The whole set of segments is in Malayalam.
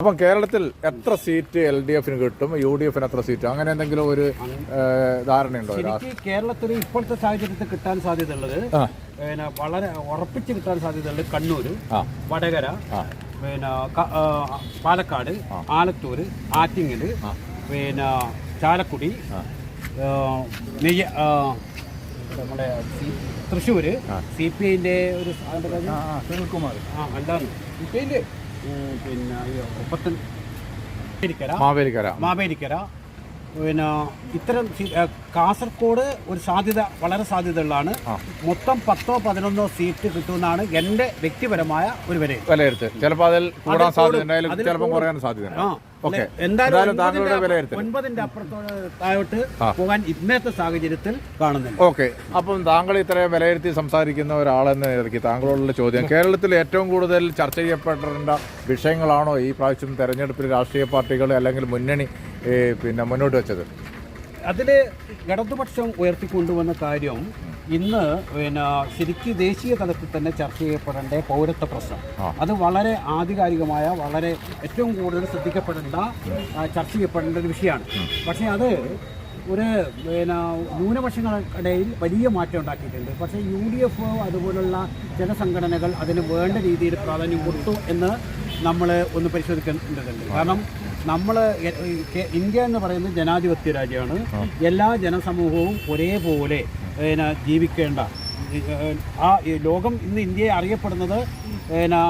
അപ്പം കേരളത്തിൽ എത്ര സീറ്റ് എൽ ഡി എഫിന് കിട്ടും? യു ഡി എഫിന് എത്ര സീറ്റ്? അങ്ങനെ എന്തെങ്കിലും ഒരു ധാരണയുണ്ടോ കേരളത്തിൽ ഇപ്പോഴത്തെ സാഹചര്യത്തിൽ കിട്ടാൻ സാധ്യതയുള്ളത് പിന്നെ വളരെ ഉറപ്പിച്ച് കിട്ടാൻ സാധ്യതയുള്ളത് കണ്ണൂർ വടകര പിന്നെ പാലക്കാട് ആലത്തൂർ ആറ്റിങ്ങൽ പിന്നെ ചാലക്കുടി നെയ്യ നമ്മുടെ തൃശ്ശൂര് സി പി ഐന്റെ ഒരു സുനിൽകുമാർ. ആ എന്താണ് സി പി പിന്നെ മാവേലിക്കര. മാവേലിക്കര. മാവേലിക്കര. പിന്നെ ഇത്തരം കാസർഗോഡ് ഒരു സാധ്യത വളരെ സാധ്യതയുള്ളതാണ്. മൊത്തം പത്തോ പതിനൊന്നോ സീറ്റ് കിട്ടുമെന്നാണ് എന്റെ വ്യക്തിപരമായ ഒരു വിലയിരുത്തൽ. ചിലപ്പോൾ അതിൽ കൂടാൻ സാധ്യത ചിലപ്പോൾ കുറയാൻ എന്തായാലും ഒൻപതിന്റെ അപ്പുറത്തോട്ടായിട്ട് അപ്പുറത്തോട്ട് പോകാൻ ഇന്നത്തെ സാഹചര്യത്തിൽ കാണുന്നുണ്ട്. ഓക്കെ. അപ്പം താങ്കൾ ഇത്രയും വിലയിരുത്തി സംസാരിക്കുന്ന ഒരാളെന്ന നിലയ്ക്ക് താങ്കളോടുള്ള ചോദ്യം. കേരളത്തിൽ ഏറ്റവും കൂടുതൽ ചർച്ച ചെയ്യപ്പെടേണ്ട വിഷയങ്ങളാണോ ഈ പ്രാവശ്യം തെരഞ്ഞെടുപ്പിൽ രാഷ്ട്രീയ പാർട്ടികൾ അല്ലെങ്കിൽ മുന്നണി പിന്നെ മുന്നോട്ട് വെച്ചത്. അതിൽ ഇടതുപക്ഷം ഉയർത്തിക്കൊണ്ടുവന്ന കാര്യം ഇന്ന് പിന്നെ ശരിക്ക് ദേശീയ തലത്തിൽ തന്നെ ചർച്ച ചെയ്യപ്പെടേണ്ട പൗരത്വ പ്രശ്നം. അത് വളരെ ആധികാരികമായ വളരെ ഏറ്റവും കൂടുതൽ ശ്രദ്ധിക്കപ്പെടേണ്ട ചർച്ച ചെയ്യപ്പെടേണ്ട ഒരു വിഷയമാണ്. പക്ഷേ അത് ഒരു പിന്നെ ന്യൂനപക്ഷങ്ങൾക്കിടയിൽ വലിയ മാറ്റം ഉണ്ടാക്കിയിട്ടുണ്ട്. പക്ഷേ യു ഡി എഫ് അതുപോലുള്ള ചില സംഘടനകൾ അതിന് വേണ്ട രീതിയിൽ പ്രാധാന്യം കൊടുത്തു എന്ന് നമ്മൾ ഒന്ന് പരിശോധിക്കേണ്ടതുണ്ട്. കാരണം നമ്മൾ ഇന്ത്യ എന്ന് പറയുന്നത് ജനാധിപത്യ രാജ്യമാണ്. എല്ലാ ജനസമൂഹവും ഒരേപോലെ പിന്നെ ജീവിക്കേണ്ട. ആ ലോകം ഇന്ന് ഇന്ത്യയെ അറിയപ്പെടുന്നത് പിന്നെ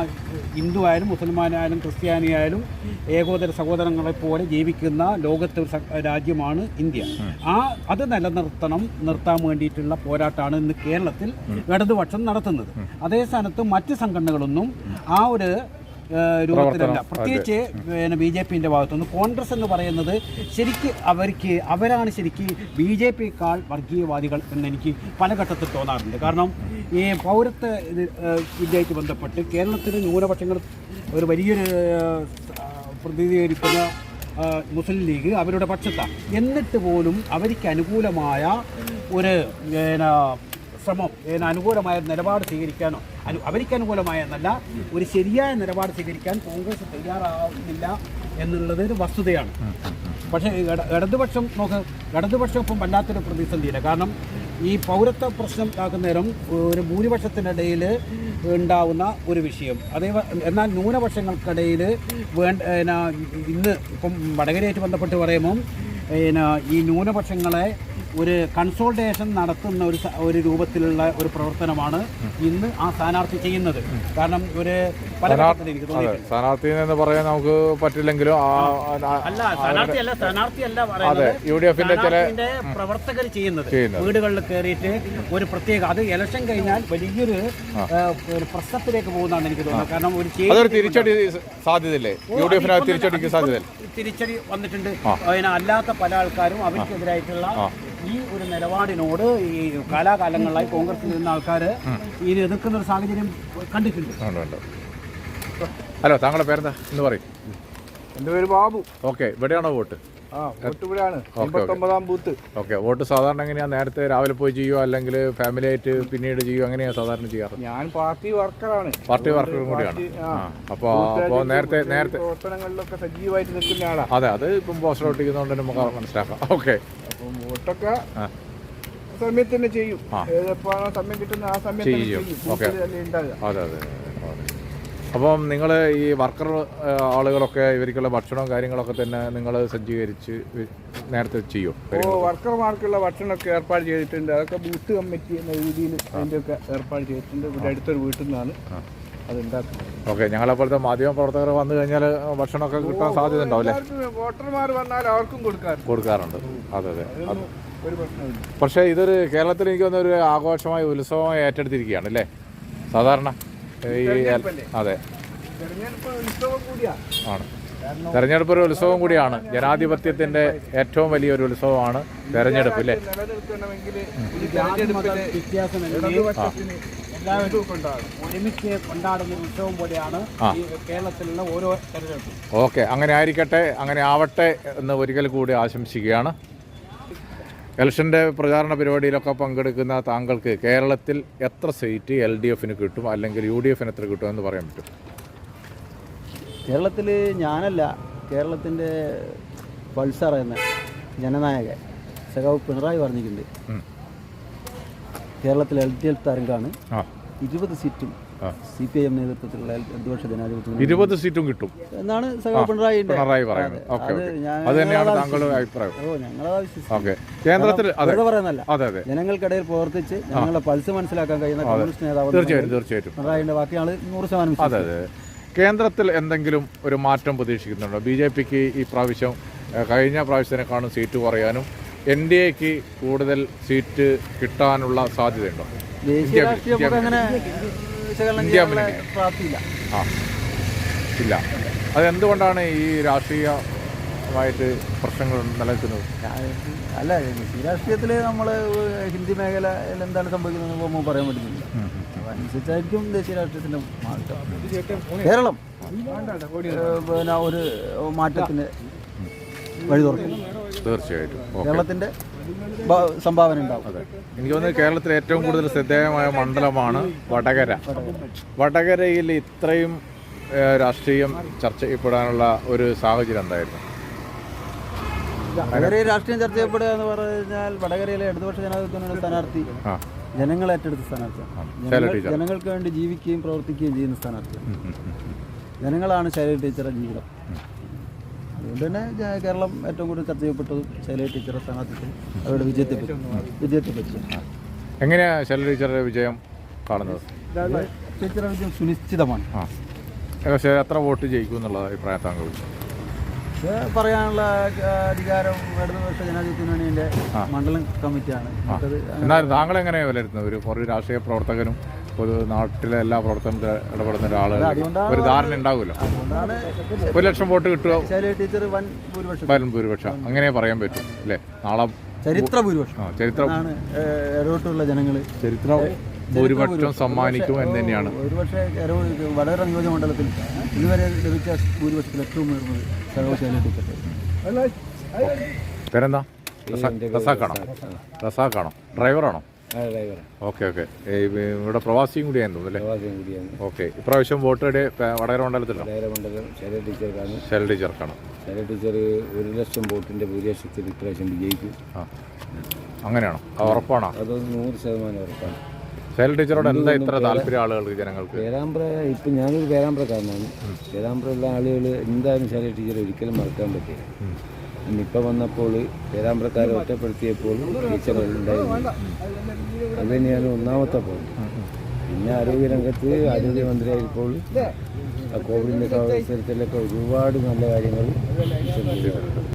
ഹിന്ദു ആയാലും മുസൽമാനായാലും ക്രിസ്ത്യാനിയായാലും ഏകോദര സഹോദരങ്ങളെ പോലെ ജീവിക്കുന്ന ലോകത്തെ ഒരു രാജ്യമാണ് ഇന്ത്യ. ആ അത് നിലനിർത്തണം നിർത്താൻ വേണ്ടിയിട്ടുള്ള പോരാട്ടമാണ് ഇന്ന് കേരളത്തിൽ ഇടതുപക്ഷം നടത്തുന്നത്. അതേ സ്ഥാനത്ത് മറ്റ് സംഘടനകളൊന്നും ആ ഒരു രൂപത്തിലല്ല. പ്രത്യേകിച്ച് പിന്നെ ബി ജെ പിന്റെ ഭാഗത്തുനിന്ന് കോൺഗ്രസ് എന്ന് പറയുന്നത് ശരിക്ക് അവർക്ക് അവരാണ് ശരിക്ക് ബി ജെ പിക്കാൾ വർഗീയവാദികൾ എന്ന് എനിക്ക് പല ഘട്ടത്തിൽ തോന്നാറുണ്ട്. കാരണം ഈ പൗരത്വ വിദ്യയ്ക്ക് ബന്ധപ്പെട്ട് കേരളത്തിലെ ന്യൂനപക്ഷങ്ങൾ ഒരു വലിയൊരു പ്രതിനിധീകരിക്കുന്ന മുസ്ലിം ലീഗ് അവരുടെ പക്ഷത്താണ് എന്നിട്ട് പോലും അവർക്ക് അനുകൂലമായ ഒരു ശ്രമം ഇതിന് അനുകൂലമായ നിലപാട് സ്വീകരിക്കാനോ അനു അവർക്ക് അനുകൂലമായ എന്നല്ല ഒരു ശരിയായ നിലപാട് സ്വീകരിക്കാൻ കോൺഗ്രസ് തയ്യാറാവുന്നില്ല എന്നുള്ളത് ഒരു വസ്തുതയാണ്. പക്ഷേ ഇടതുപക്ഷം നോക്ക് ഇടതുപക്ഷം ഇപ്പം വല്ലാത്തൊരു പ്രതിസന്ധിയില്ല. കാരണം ഈ പൗരത്വ പ്രശ്നം ആക്കുന്നേരം ഒരു ഭൂരിപക്ഷത്തിനിടയിൽ ഉണ്ടാവുന്ന ഒരു വിഷയം. അതേ എന്നാൽ ന്യൂനപക്ഷങ്ങൾക്കിടയിൽ വേണ്ട ഇന്ന് ഇപ്പം വടകരയായിട്ട് ബന്ധപ്പെട്ട് പറയുമ്പം ഈ ന്യൂനപക്ഷങ്ങളെ ഒരു കൺസോൾട്ടേഷൻ നടത്തുന്ന ഒരു ഒരു രൂപത്തിലുള്ള ഒരു പ്രവർത്തനമാണ് ഇന്ന് ആ സ്ഥാനാർത്ഥി ചെയ്യുന്നത്. കാരണം ഒരു സ്ഥാനാർത്ഥി എന്ന് പറയാൻ നമുക്ക് പറ്റില്ലെങ്കിലും അല്ല സ്ഥാനാർത്ഥി അല്ല സ്ഥാനാർത്ഥി അല്ല പറയുന്നത് പ്രവർത്തകർ ചെയ്യുന്നത്. വീടുകളിൽ കയറിയിട്ട് ഒരു പ്രത്യേക അത് ഇലക്ഷൻ കഴിഞ്ഞാൽ വലിയൊരു ഒരു പ്രശ്നത്തിലേക്ക് പോകുന്നതാണ് എനിക്ക് തോന്നുന്നത്. കാരണം ഒരു അതൊരു തിരിച്ചടി സാധ്യതയില്ലേ? യു ഡി എഫിന് തിരിച്ചടിക്ക് സാധ്യതയില്ല? തിരിച്ചടി വന്നിട്ടുണ്ട്. അതിനല്ലാത്ത പല ആൾക്കാരും അവർക്കെതിരായിട്ടുള്ള ഈ ഒരു നിലപാടിനോട് ഈ കാലാകാലങ്ങളിലായി കോൺഗ്രസിൽ നിന്ന ആൾക്കാർ ഈ എതിർക്കുന്ന ഒരു സാഹചര്യം കണ്ടിട്ടുണ്ട്. ഹലോ താങ്കളുടെ പേരെന്താ? എന്ന് പറയും. എന്റെ പേര് ബാബു. ഓക്കെ ഇവിടെയാണോ വോട്ട്? ഓക്കെ വോട്ട് സാധാരണ എങ്ങനെയാ? നേരത്തെ രാവിലെ പോയി ചെയ്യുമോ അല്ലെങ്കിൽ ഫാമിലി ആയിട്ട് പിന്നീട് ചെയ്യുമോ അങ്ങനെയാ സാധാരണ ചെയ്യാറ്? ഞാൻ പാർട്ടി വർക്കറാണ്. പാർട്ടി വർക്കറും കൂടിയാണ്. അപ്പൊ അപ്പോൾ അപ്പോൾ നേരത്തെ നേരത്തെ പ്രവർത്തനങ്ങളിലൊക്കെ സജീവമായിട്ട് നിൽക്കുന്ന ആളാ. അതെ അത് ഇപ്പം പോസ്റ്റർ ഒട്ടിക്കുന്നതുകൊണ്ട് നമുക്ക് മനസ്സിലാക്കാം. ഓക്കെ. അപ്പം വോട്ടൊക്കെ. സമയത്ത് തന്നെ ചെയ്യും. ആ. ഏതെപ്പോഴാണോ സമയം കിട്ടുന്ന ആ സമയത്ത് ചെയ്യും. അതെ അതെ. അപ്പം നിങ്ങൾ ഈ വർക്കർ ആളുകളൊക്കെ ഇവർക്കുള്ള ഭക്ഷണവും കാര്യങ്ങളൊക്കെ തന്നെ നിങ്ങൾ സജ്ജീകരിച്ച് നേരത്തെ ചെയ്യും ഓ വർക്കർമാർക്കുള്ള ഭക്ഷണമൊക്കെ ഏർപ്പാട് ചെയ്തിട്ടുണ്ട്. അതൊക്കെ ബൂത്ത് കമ്മിറ്റി എന്ന രീതിയിൽ അതിന്റെയൊക്കെ ഏർപ്പാട് ചെയ്തിട്ടുണ്ട്. ഇവിടെ അടുത്തൊരു വീട്ടിൽ നിന്നാണ് ഓക്കെ ഞങ്ങളെപ്പോഴത്തെ മാധ്യമ പ്രവർത്തകർ വന്നു കഴിഞ്ഞാൽ ഭക്ഷണമൊക്കെ കിട്ടാൻ സാധ്യത ഉണ്ടാവും അല്ലേ? എല്ലാവർക്കും വോട്ടർമാർ വന്നാൽ അവർക്കും കൊടുക്കാറുണ്ട്. കൊടുക്കാറുണ്ട്. അതെ അതെ. പക്ഷേ ഇതൊരു കേരളത്തിൽ എനിക്ക് തോന്നുന്ന ഒരു ആഘോഷമായ ഉത്സവമായി ഏറ്റെടുത്തിരിക്കുകയാണ് അല്ലേ? സാധാരണ ഈ അതെ. ആണ്. തെരഞ്ഞെടുപ്പ് ഒരു ഉത്സവം കൂടിയാണ്. ജനാധിപത്യത്തിന്റെ ഏറ്റവും വലിയൊരു ഉത്സവമാണ് തെരഞ്ഞെടുപ്പ് അല്ലേ? ഒരുമിച്ച് കൊണ്ടാടുന്ന ഉത്സവം പോലെയാണ് കേരളത്തിലുള്ള ഓരോ തെരഞ്ഞെടുപ്പും. ഓക്കെ. അങ്ങനെ ആയിരിക്കട്ടെ. അങ്ങനെ ആവട്ടെ എന്ന് ഒരിക്കൽ കൂടി ആശംസിക്കുകയാണ്. ഇലക്ഷന്റെ പ്രചാരണ പരിപാടിയിലൊക്കെ പങ്കെടുക്കുന്ന താങ്കൾക്ക് കേരളത്തിൽ എത്ര സീറ്റ് എൽ ഡി എഫിന് കിട്ടും അല്ലെങ്കിൽ യു ഡി എഫിന് എത്ര കിട്ടും എന്ന് പറയാൻ പറ്റും കേരളത്തിൽ ഞാനല്ല കേരളത്തിന്റെ പൾസർ എന്ന ജനനായകൻ സഖാവ് പിണറായി പറഞ്ഞിട്ടുണ്ട്. കേരളത്തിൽ എൽ ഡി എഫ് തരംഗാണ് ഇരുപത് സീറ്റും. സി പി ഐ എം നേതൃത്വത്തിലുള്ള ഇടതുപക്ഷ ജനാധിപത്യം ഇരുപത് സീറ്റും കിട്ടും. എന്നാണ് പിണറായി പിണറായി പറയുന്നത്. അത്. തന്നെയാണ് താങ്കളുടെ അഭിപ്രായം. ഓ ഓക്കെ. കേന്ദ്രത്തിൽ പറയുന്നല്ല അതെ. അതെ ജനങ്ങൾക്കിടയിൽ പ്രവർത്തിച്ച് ഞങ്ങളെ പൾസ് മനസ്സിലാക്കാൻ കഴിയുന്ന കമ്മ്യൂണിസ്റ്റ് നേതാവ് തീർച്ചയായും തീർച്ചയായും പിണറായിന്റെ ബാക്കി ആൾ നൂറ് ശതമാനം അതെ അതെ. കേന്ദ്രത്തിൽ എന്തെങ്കിലും ഒരു മാറ്റം പ്രതീക്ഷിക്കുന്നുണ്ടോ? ബി ജെ പിക്ക് ഈ പ്രാവശ്യം കഴിഞ്ഞ കഴിഞ്ഞ പ്രാവശ്യത്തിനെക്കാളും സീറ്റ് കുറയാനും എൻ ഡി എക്ക് കൂടുതൽ സീറ്റ് കിട്ടാനുള്ള സാധ്യതയുണ്ടോ? ദേശീയ രാഷ്ട്രീയം അങ്ങനെ വിശകലനം ചെയ്യാനുള്ള പ്രാപ്തിയില്ല. ആ ഇല്ല. അതെന്തുകൊണ്ടാണ് ഈ രാഷ്ട്രീയമായിട്ട് പ്രശ്നങ്ങൾ നിലനിൽക്കുന്നത്? അല്ല രാഷ്ട്രീയത്തിൽ നമ്മൾ ഹിന്ദി മേഖല എന്താണ് സംഭവിക്കുന്നത് നമുക്ക് പറയാൻ പറ്റുന്നില്ല. അതനുസരിച്ചായിരിക്കും അനുസരിച്ചായിരിക്കും ദേശീയ രാഷ്ട്രീയത്തിന്റെ മാറ്റം. കേരളം. പിന്നെ ഒരു മാറ്റത്തിന് വഴി തുറക്കും തീർച്ചയായിട്ടും. കേരളത്തിന്റെ കേരളത്തിന്റെ സംഭാവന ഉണ്ടാവും. അതെ. എനിക്ക് തോന്നുന്നത് കേരളത്തിലെ ഏറ്റവും കൂടുതൽ ശ്രദ്ധേയമായ മണ്ഡലമാണ് വടകര. വടകരയിൽ ഇത്രയും രാഷ്ട്രീയം ചർച്ച ചെയ്യപ്പെടാനുള്ള ഒരു സാഹചര്യം എന്തായിരുന്നു? വടകരയിൽ രാഷ്ട്രീയം ചർച്ച ചെയ്യപ്പെടുക എന്ന് പറഞ്ഞാൽ വടകരയിലെ ഇടതുപക്ഷ ജനാധിപത്യ മുന്നണി സ്ഥാനാർത്ഥി ജനങ്ങൾ ഏറ്റെടുത്ത സ്ഥാനാർത്ഥിയാണ് ടീച്ചർ. ജനങ്ങൾക്ക് വേണ്ടി ജീവിക്കുകയും പ്രവർത്തിക്കുകയും ചെയ്യുന്ന സ്ഥാനാർത്ഥിയാണ് ഉം. ജനങ്ങളാണ് ശൈലജ ടീച്ചറുടെ ജീവിതം. അതുകൊണ്ട് തന്നെ കേരളം ഏറ്റവും കൂടുതൽ ചർച്ച ചെയ്യപ്പെട്ടതും ശൈല ടീച്ചറുടെ സ്ഥാനാർത്ഥിത്വം അവരുടെ വിജയത്തെ പറ്റി വിജയത്തെ പറ്റി. എങ്ങനെയാണ് ശൈല ടീച്ചറുടെ വിജയം കാണുന്നത്? ടീച്ചറുടെ വിജയം സുനിശ്ചിതമാണ്. പക്ഷേ എത്ര വോട്ട് ജയിക്കും എന്നുള്ള അഭിപ്രായം താങ്കൾ? പറയാനുള്ള അധികാരം ഇടതുപക്ഷ ജനാധിപത്യ മുന്നണിയുടെ മണ്ഡലം കമ്മിറ്റിയാണ്. എന്നാലും താങ്കൾ എങ്ങനെയാണ് വിലയിരുത്തുന്നത്? ഒരു ഒരു രാഷ്ട്രീയ പ്രവർത്തകനും പൊതു നാട്ടിലെ എല്ലാ പ്രവർത്തനത്തിൽ ഇടപെടുന്ന ഒരാൾ ഒരു ധാരണ ഉണ്ടാവില്ല ഒരു ലക്ഷം വോട്ട് ഭൂരിപക്ഷം. വരും ഭൂരിപക്ഷം. അങ്ങനെ പറയാൻ പറ്റും അല്ലേ? നാളെ ചരിത്ര ഭൂരിപക്ഷം. ചരിത്രം ജനങ്ങൾ ചരിത്ര ഭൂരിപക്ഷം സമ്മാനിക്കും എന്ന് തന്നെയാണ് ഒരുപക്ഷെ വടകര നിയോജക മണ്ഡലത്തിൽ ഇതുവരെ ലഭിച്ച ഭൂരിപക്ഷത്തിൽ ഏറ്റവും ഉയർന്നത് സർവശൈല ടീച്ചർ. പേരെന്താ? റസാക്കാണോ. റസാക്കാണോ? ഡ്രൈവറാണോ? Okay okay. ഇവിടെ പ്രവാസിയും തോന്നുന്നു അല്ലേ? കൂടിയാണ്. ഓക്കെ. ഇപ്രാവശ്യം വോട്ട് വടകര മണ്ഡലത്തിലോ? വടകര മണ്ഡലം ശൈല ടീച്ചർക്കാണ്. ശൈല ടീച്ചർക്കാണ്? ശൈല ടീച്ചർ ഒരു ലക്ഷം വോട്ടിന്റെ ഭൂരിപക്ഷത്തിൽ ഇപ്രാവശ്യം വിജയിക്കും. അങ്ങനെയാണോ? ഉറപ്പാണോ? അത് നൂറ് ശതമാനം ഉറപ്പാണ്. ശൈല ടീച്ചറോട് എന്താ ഇത്ര താല്പര്യം ആളുകൾക്ക് ജനങ്ങൾക്ക്? പേരാമ്പ്ര ഇപ്പം ഞാനൊരു പേരാമ്പ്രക്കാരനാണ് പേരാമ്പ്രയുള്ള ആളുകൾ എന്തായാലും ശൈല ടീച്ചർ ഒരിക്കലും മറക്കാൻ പറ്റില്ല. നിപ്പ വന്നപ്പോൾ പേരാമ്പ്രക്കാരെ ഒറ്റപ്പെടുത്തിയപ്പോൾ ടീച്ചറുണ്ടായിരുന്നു അത് തന്നെയാണ് ഒന്നാമത്തെ പോയിന്റ് പിന്നെ ആരോഗ്യരംഗത്ത് ആരോഗ്യമന്ത്രിയായപ്പോൾ കോവിഡിന്റെ അവസരത്തിലൊക്കെ ഒരുപാട് നല്ല കാര്യങ്ങൾ